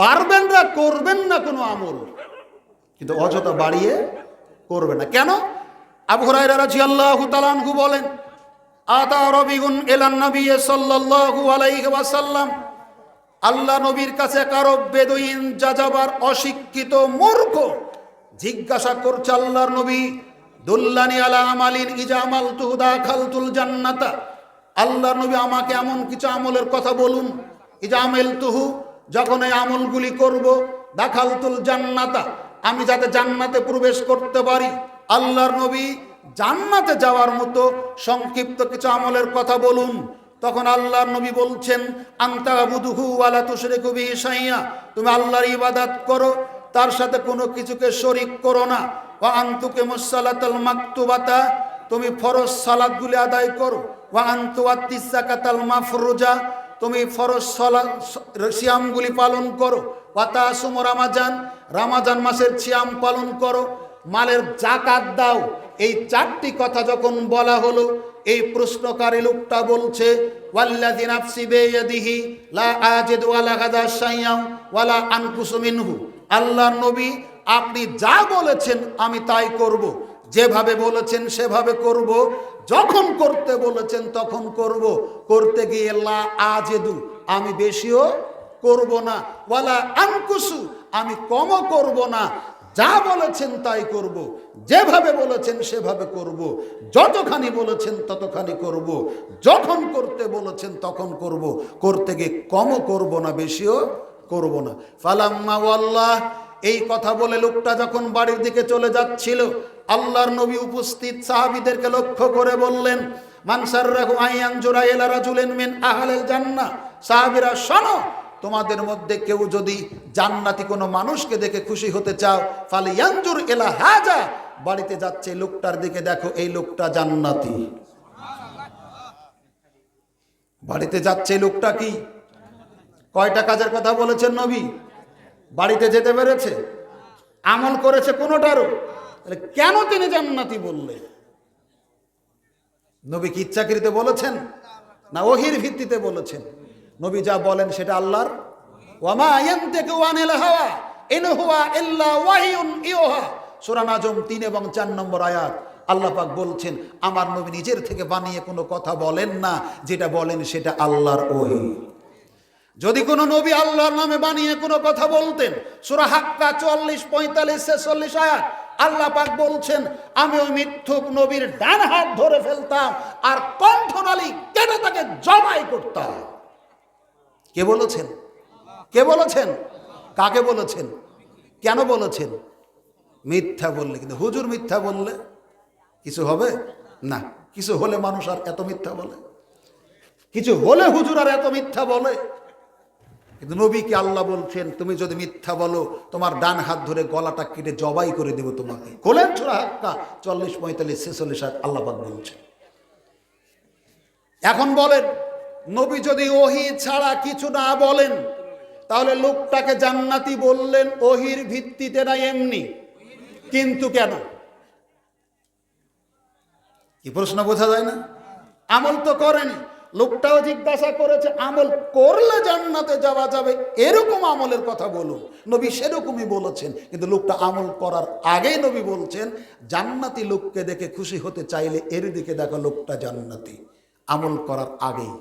পারবেন না, করবেন না কোনো আমল। কিন্তু অযথা বাড়িয়ে করবে না। কেন? আবু হুরায়রা রাদিয়াল্লাহু তাআলা আনহু বলেন, আতা রবিগুন এলান নবী সাল্লাল্লাহু আলাইহি ওয়াসাল্লাম। আল্লাহ নবীর কাছে কারও বেদুইন, যাযাবার, অশিক্ষিত মূর্খ জিজ্ঞাসা করছে আল্লাহর নবী, দুল্লানি আলা আমালিন ইজামাল তুহুদা খালতুল জান্নাতা? আল্লাহর নবী আমাকে এমন কিছু আমলের কথা বলুন ইজামেল তুহু যখন এই আমলগুলি করব, দাখালতুল জান্নাতা, আমি যাতে জান্নাতে প্রবেশ করতে পারি। আল্লাহর নবী জান্নাতে যাওয়ার মতো সংক্ষিপ্ত কিছু আমলের কথা বলুন। তখন আল্লাহর নবী বলছেন, আন্তা বুধুহু ওয়ালা তুশরিকু বিহি শাইয়া তুমি আল্লাহর ইবাদত করো, তার সাথে কোনো কিছুকে শরিক করো না। ওয়া আনতুকে মুসালাতাল মাকতুবাতা তুমি ফরজ সালাদগুলি আদায় করো। ওয়া আনতু আত্তিসাকাতাল মাফরুজা তুমি ফরজ সলা সিয়ামগুলি পালন করো। ওয়াতা সুম রামাজান রামাজান মাসের সিয়াম পালন করো। মালের জাকাত দাও। এই চারটি কথা যখন বলা হলো, এই প্রশ্নকারী লোকটা বলছে লা ওয়ালা আল্লাহর নবী, আপনি যা বলেছেন আমি তাই করব। যেভাবে বলেছেন সেভাবে করব। যখন করতে বলেছেন তখন করব। করতে গিয়ে লা আজেদু, আমি বেশিও করব না। ওয়ালা আনকুসু, আমি কমও করব না। যা বলেছেন তাই করব। যেভাবে বলেছেন সেভাবে করব। যতখানি বলেছেন ততখানি করব। যখন করতে বলেছেন তখন করব। করতে গিয়ে কমও করব না, বেশিও করব না। ফালাম্মা ওয়াল্লাহ এই কথা বলে লোকটা যখন বাড়ির দিকে চলে যাচ্ছিল, আল্লাহর নবী উপস্থিত সাহাবীদেরকে লক্ষ্য করে বললেন মানসার রাখু আইয়ান জোড়া এলা রাজুলেন মিন আহলেল জান্না। শোনো, তোমাদের মধ্যে কেউ যদি জান্নাতি কোনো মানুষকে দেখে খুশি হতে চাও, ফালে ইয়ানজুর এলা হাজা। বাড়িতে যাচ্ছে লোকটার দিকে, দেখো, এই লোকটা জান্নাতি। বাড়িতে যাচ্ছে লোকটা কি? কয়টা কাজের কথা বলেছেন নবী? বাড়িতে যেতে পেরেছে? আমল করেছে কোনোটারও? তাহলে কেন তিনি জান্নাতি বললেন নবী কি ইচ্ছাকৃতে বলেছেন? না ওহির ভিত্তিতে বলেছেন? নবী যা বলেন সেটা আল্লাহর। ওয়ামা ইয়ান্তিকু আনিল হাওয়া, ইন ইল্লা ওয়াহিয়ুন ইউহা। সূরা নাজম 3 এবং 4 নম্বর আয়াত। আল্লাহ বলছেন, আমার নবী নিজের থেকে বানিয়ে কোনো কথা বলেন না, যেটা বলেন সেটা আল্লাহর ওহী। যদি কোনো নবী আল্লাহর নামে বানিয়ে কোনো কথা বলতেন, সুরা হাক্কা চুয়াল্লিশ, পঁয়তাল্লিশ, ছেচল্লিশ আয়াত, আল্লাহ পাক বলছেন, আমি ওই মিথ্যুক নবীর ডান হাত ধরে ফেলতাম আর কণ্ঠনালী কেটে তাকে জবাই করতাম? কে বলেছেন? কে বলেছেন? কাকে বলেছেন? কেন বলেছেন? মিথ্যা বললে কিন্তু হুজুর মিথ্যা বললে কিছু হবে? না, কিছু হলে মানুষ আর এত মিথ্যা বলে। কিছু হলে হুজুর আর এত মিথ্যা বলে। কিন্তু নবীকে আল্লাহ বলছেন, তুমি যদি মিথ্যা বলো, তোমার ডান হাত ধরে গলাটা কেটে জবাই করে দেব তোমাকে। কোলেন ছোড়া হাক্কা চল্লিশ পঁয়তাল্লিশ ছেচল্লিশ হাত আল্লাহ পাক বলছেন। এখন বলেন, নবী যদি ওহি ছাড়া কিছু না বলেন, তাহলে লোকটাকে জান্নাতি বললেন, ওহির ভিত্তিতে না এমনি? কিন্তু কেন? কি প্রশ্ন বোঝা যায় না? আমল তো করেনি। লোকটাও জিজ্ঞাসা করেছে, আমল করলে জান্নাতে যাওয়া যাবে? এরকম আমলের কথা বলুন। নবী সেরকমই বলেছেন, কিন্তু লোকটা আমল করার আগেই নবী বলছেন, জান্নাতি লোককে দেখে খুশি হতে চাইলে এর দিকে দেখো লোকটা জান্নাতি। আমল করার আগেই,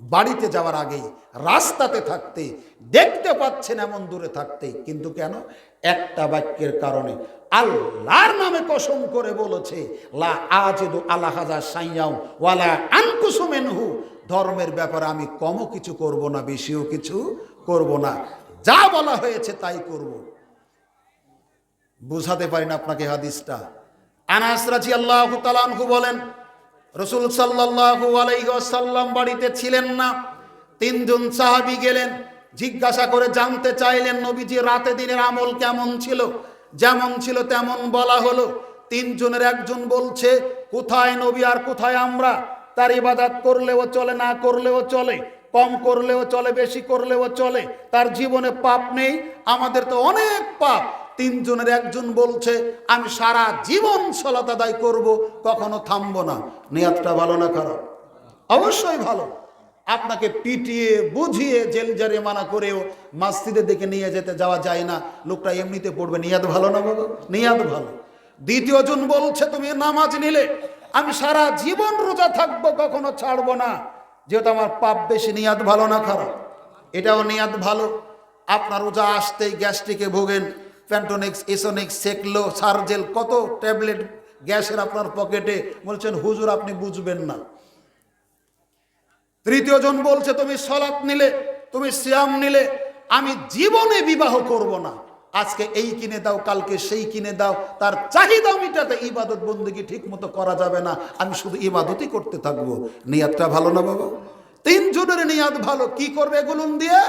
বাড়িতে যাওয়ার আগেই, রাস্তাতে থাকতে, দেখতে পাচ্ছেন এমন দূরে থাকতে। কিন্তু কেন? একটা বাক্যের কারণে। আল্লাহর নামে কসম করে বলেছে, লা আজেদু আলা হাজা সাইয়াও ওয়ালা আনকুসু মিনহু। ধর্মের ব্যাপারে আমি কমও কিছু করব না, বেশিও কিছু করব না। যা বলা হয়েছে তাই করব। বুঝাতে পারি না আপনাকে হাদিসটা। আনাস রাজি আল্লাহ তালানহু বলেন, রসুল সাল্লাহু আলাইসাল্লাম বাড়িতে ছিলেন না। তিনজন সাহাবি গেলেন, জিজ্ঞাসা করে জানতে চাইলেন, নবীজি রাতে দিনের আমল কেমন ছিল? যেমন ছিল তেমন বলা হলো। তিনজনের একজন বলছে, কোথায় নবী আর কোথায় আমরা? তার ইবাদাত করলেও চলে, না করলেও চলে, কম করলেও চলে, বেশি করলেও চলে, তার জীবনে পাপ নেই, আমাদের তো অনেক পাপ। তিনজনের একজন বলছে, আমি সারা জীবন সলাত আদায় করব, কখনো থামবো না। নিয়াতটা ভালো না খারাপ? অবশ্যই ভালো। আপনাকে পিটিয়ে, বুঝিয়ে জেল জারিমানা করেও মসজিদের দিকে নিয়ে যেতে যাওয়া যায় না। লোকটা এমনিতে পড়বে নিয়াদ ভালো না বাবা? নিয়াদ ভালো। দ্বিতীয় জন বলছে, তুমি নামাজ নিলে, আমি সারা জীবন রোজা থাকব, কখনো ছাড়বো না। যেহেতু আমার পাপ বেশি নিয়াদ ভালো না খারাপ। এটাও নিয়াদ ভালো। আপনার রোজা আসতেই গ্যাস্ট্রিকে ভোগেন, প্যান্টোনিক্স, এসোনিক্স, সেকলো, সার্জেল, কত ট্যাবলেট গ্যাসের আপনার পকেটে। বলছেন, হুজুর, আপনি বুঝবেন না। তৃতীয় জন বলছে, তুমি সলাৎ নিলে, তুমি শ্যাম নিলে, আমি জীবনে বিবাহ করব না। আজকে এই কিনে দাও, কালকে সেই কিনে দাও। তার চাহিদা মিটাতে ইবাদত বন্দিগি ঠিক মতো করা যাবে না। আমি শুধু ইবাদতই করতে থাকব। নিয়াদটা ভালো না বাবা? তিনজনের নিয়াদ ভালো। কি করবে এগুলো দিয়ে?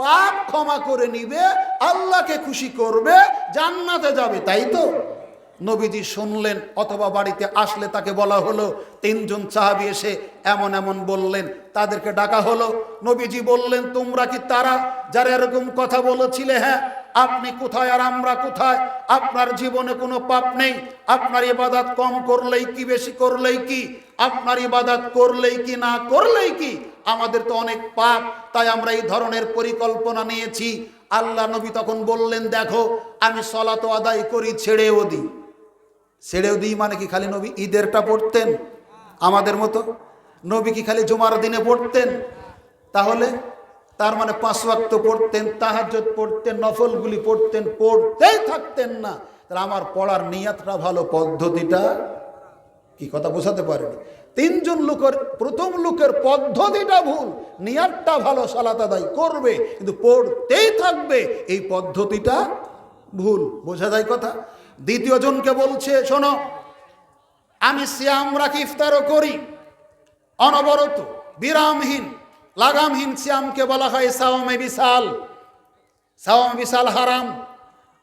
পাপ ক্ষমা করে নিবে, আল্লাহকে খুশি করবে, জান্নাতে যাবে, তাই তো? নবীজি শুনলেন অথবা বাড়িতে আসলে তাকে বলা হলো। তিনজন সাহাবি এসে এমন এমন বললেন। তাদেরকে ডাকা হলো। নবীজি বললেন, তোমরা কি তারা যারা এরকম কথা বলেছিলে হ্যাঁ আপনি কোথায় আর আমরা কোথায়? আপনার জীবনে কোনো পাপ নেই। আপনার ইবাদাত কম করলেই কি, বেশি করলেই কি? আপনার ইবাদাত করলেই কি, না করলেই কি? আমাদের তো অনেক পাপ, তাই আমরা এই ধরনের পরিকল্পনা নিয়েছি। আল্লাহ নবী তখন বললেন, দেখো, আমি সলাত আদায় করি, ছেড়েও দিই। ছেড়েও দিই মানে কি, খালি নবী ঈদেরটা পড়তেন? আমাদের মতো? নবী কি খালি জুমার দিনে পড়তেন? তাহলে তার মানে পাঁচ ওয়াক্ত পড়তেন, তাহাজ্জুদ পড়তেন, নফলগুলি পড়তেন, পড়তেই থাকতেন না। তাহলে আমার পড়ার নিয়াতটা ভালো পদ্ধতিটা? কি কথা বোঝাতে পারেনি। তিনজন লোকের, প্রথম লোকের পদ্ধতিটা ভুল, নিয়াতটা ভালো, সালাত আদায় করবে, কিন্তু পড়তেই থাকবে, এই পদ্ধতিটা ভুল। বোঝা যায় কথা? দ্বিতীয় জনকে বলছে, শোনো, আমি শ্যাম রাখি, ইফতারও করি, অনবরত, বিরামহীন লাগামহীন শ্যামকে বলা হয় সাওমে বিশাল। সাওমে বিশাল হারাম।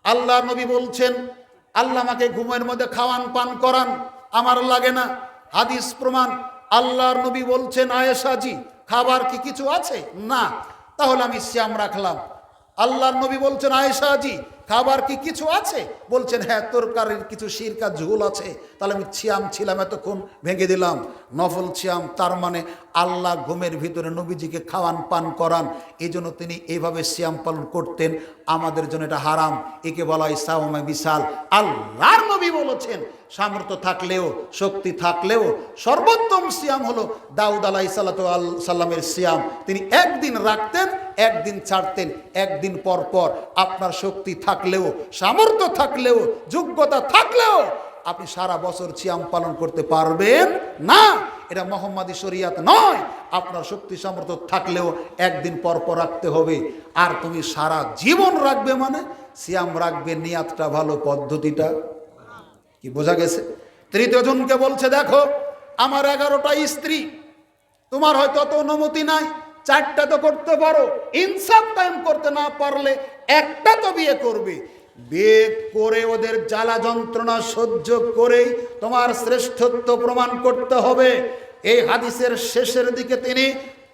আল্লাহ নবী বলছেন, আল্লাহ আমাকে ঘুমের মধ্যে খাওয়ান, পান করান, আমার লাগে না। হাদিস প্রমাণ, আল্লাহর নবী বলছেন আয়েশাজি খাবার কি কিছু আছে? না। তাহলে আমি শ্যাম রাখলাম। আল্লাহর নবী বলছেন আয়েশাজি খাবার কি কিছু আছে? বলছেন হ্যাঁ তরকারির কিছু সিরকা ঝোল আছে। তাহলে আমি ছিয়াম ছিলাম এতক্ষণ, ভেঙে দিলাম। নফল ছিয়াম, তার মানে আল্লাহ ঘুমের ভিতরে নবীজিকে খাওয়ান, পান করান। এই জন্য তিনি এইভাবে শ্যাম পালন করতেন। আমাদের জন্য এটা হারাম। একে বলা হয় সাওমে বিশাল। আল্লাহর নবী বলেছেন, সামর্থ্য থাকলেও, শক্তি থাকলেও সর্বোত্তম সিয়াম হলো দাউদ আলাহি সাল্লাত সাল্লামের সিয়াম তিনি একদিন রাখতেন, একদিন ছাড়তেন, একদিন পর পর আপনার শক্তি থাকলেও, সামর্থ্য থাকলেও, যোগ্যতা থাকলেও আপনি সারা বছর সিয়াম পালন করতে পারবেন না। এটা মোহাম্মদী শরিয়াত নয়। আপনার শক্তি, সামর্থ্য থাকলেও একদিন পর পর রাখতে হবে। আর তুমি সারা জীবন রাখবে মানে সিয়াম রাখবে নিয়াতটা ভালো পদ্ধতিটা। কি বোঝা গেছে? তৃতীয় জনকে বলছে, দেখো, আমার এগারোটা স্ত্রী, তোমার হয়তো অত অনুমতি নাই। চারটা তো করতে পারো। ইনসাফ টাইম করতে না পারলে একটা তো বিয়ে করবে। বিয়ে করে ওদের জ্বালা যন্ত্রণা সহ্য করেই তোমার শ্রেষ্ঠত্ব প্রমাণ করতে হবে। এই হাদিসের শেষের দিকে তিনি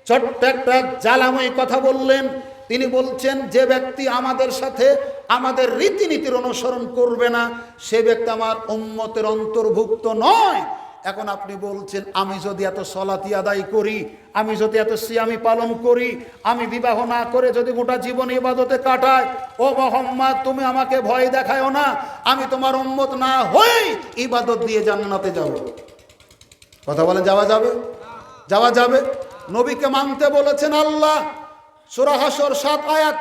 ছোট্ট একটা জ্বালাময় কথা বললেন। তিনি বলছেন, যে ব্যক্তি আমাদের সাথে আমাদের রীতিনীতির অনুসরণ করবে না, সে ব্যক্তি আমার উম্মতের অন্তর্ভুক্ত নয়। এখন আপনি বলছেন, আমি যদি এত সলাতি আদায় করি, আমি যদি এত সিয়ামি পালন করি, আমি বিবাহ না করে যদি গোটা জীবন ইবাদতে কাটাই, ও মোহাম্মদ, তুমি আমাকে ভয় দেখায়ও না, আমি তোমার উম্মত না হই ইবাদত দিয়ে জান্নাতে যাব। কথা বলে যাওয়া যাবে? যাওয়া যাবে। নবীকে মানতে বলেছেন আল্লাহ, সূরা হাসর সাত আয়াত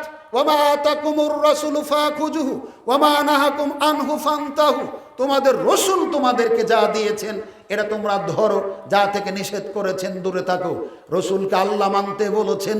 আনহু ফান্তাহু। তোমাদের রসুল তোমাদেরকে যা দিয়েছেন এটা তোমরা ধরো, যা থেকে নিষেধ করেছেন, দূরে থাকো। রসুলকে আল্লাহ মানতে বলেছেন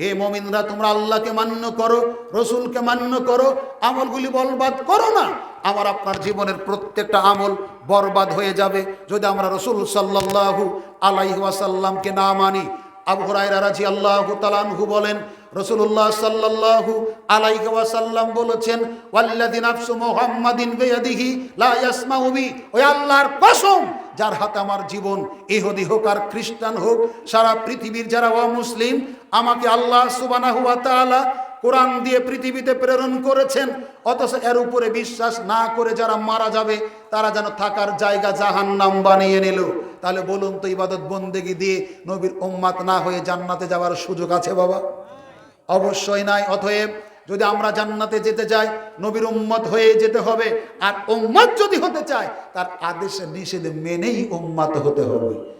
হে মমিনরা, তোমরা আল্লাহকে মান্য করো, রসুলকে মান্য করো, আমলগুলি বলবাদ করো না। আমার আপনার জীবনের প্রত্যেকটা আমল বরবাদ হয়ে যাবে। যদি আমরা রসুল সাল্লাল্লাহু আলাইহি ওয়াসাল্লামকে না মানি, আবু হুরায়রা রাদিয়াল্লাহু তাআলা আনহু বলেন রসুল্লাহ সাল্লাল্লাহু আলাইহি ওয়াসাল্লাম বলেছেন, ওয়াল্লাযী নাফসু মুহাম্মাদিন বিয়াদিহি লা ওই আল্লাহর কসম, যার হাতে আমার জীবন ইহুদি হোক আর খ্রিস্টান হোক, সারা পৃথিবীর যারা অমুসলিম, আমাকে আল্লাহ সুবহানাহু ওয়া তাআলা কোরআন দিয়ে পৃথিবীতে প্রেরণ করেছেন। অথচ এর উপরে বিশ্বাস না করে যারা মারা যাবে, তারা যেন থাকার জায়গা জাহান নাম বানিয়ে নিল। তাহলে বলুন তো ইবাদত বন্দেগি দিয়ে নবীর উম্মাত না হয়ে জান্নাতে যাওয়ার সুযোগ আছে বাবা? অবশ্যই নাই, অতএব যদি আমরা জান্নাতে যেতে চাই, নবীর উম্মত হয়ে যেতে হবে, আর উম্মত যদি হতে চায়, তার আদেশে নিষেধে মেনেই উম্মত হতে হবে।